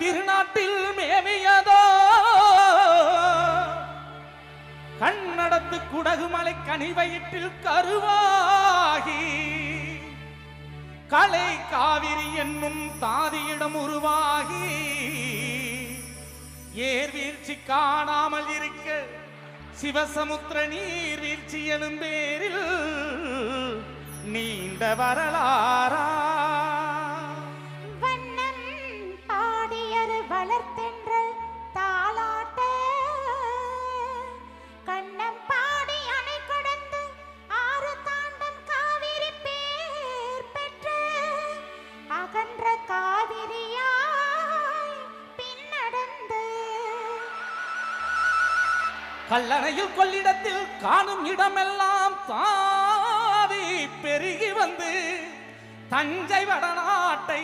திருநாட்டில் மேவியதோ? கண்ணடத்து குடகுமலை கனிவயிற்றில் கருவாகி கலை காவிரி என்னும் தாதியிடம் உருவாகி ஏர் வீழ்ச்சி காணாமல் இருக்க சிவசமுத்திர நீர் வீழ்ச்சி எனும் பேரில் நீண்ட வரலாறா வளர்த்தென்றல் தாலாட்ட கண்ணம் பாடி அணை கடந்து ஆறு தாண்டம் காவிரி பேர் பெற்ற. அகன்ற காவிரியாய் பின்னடந்து. கல்லணையில் கொள்ளிடத்தில் காணும் இடமெல்லாம் தாவி பெருகி வந்து தஞ்சை வடநாட்டை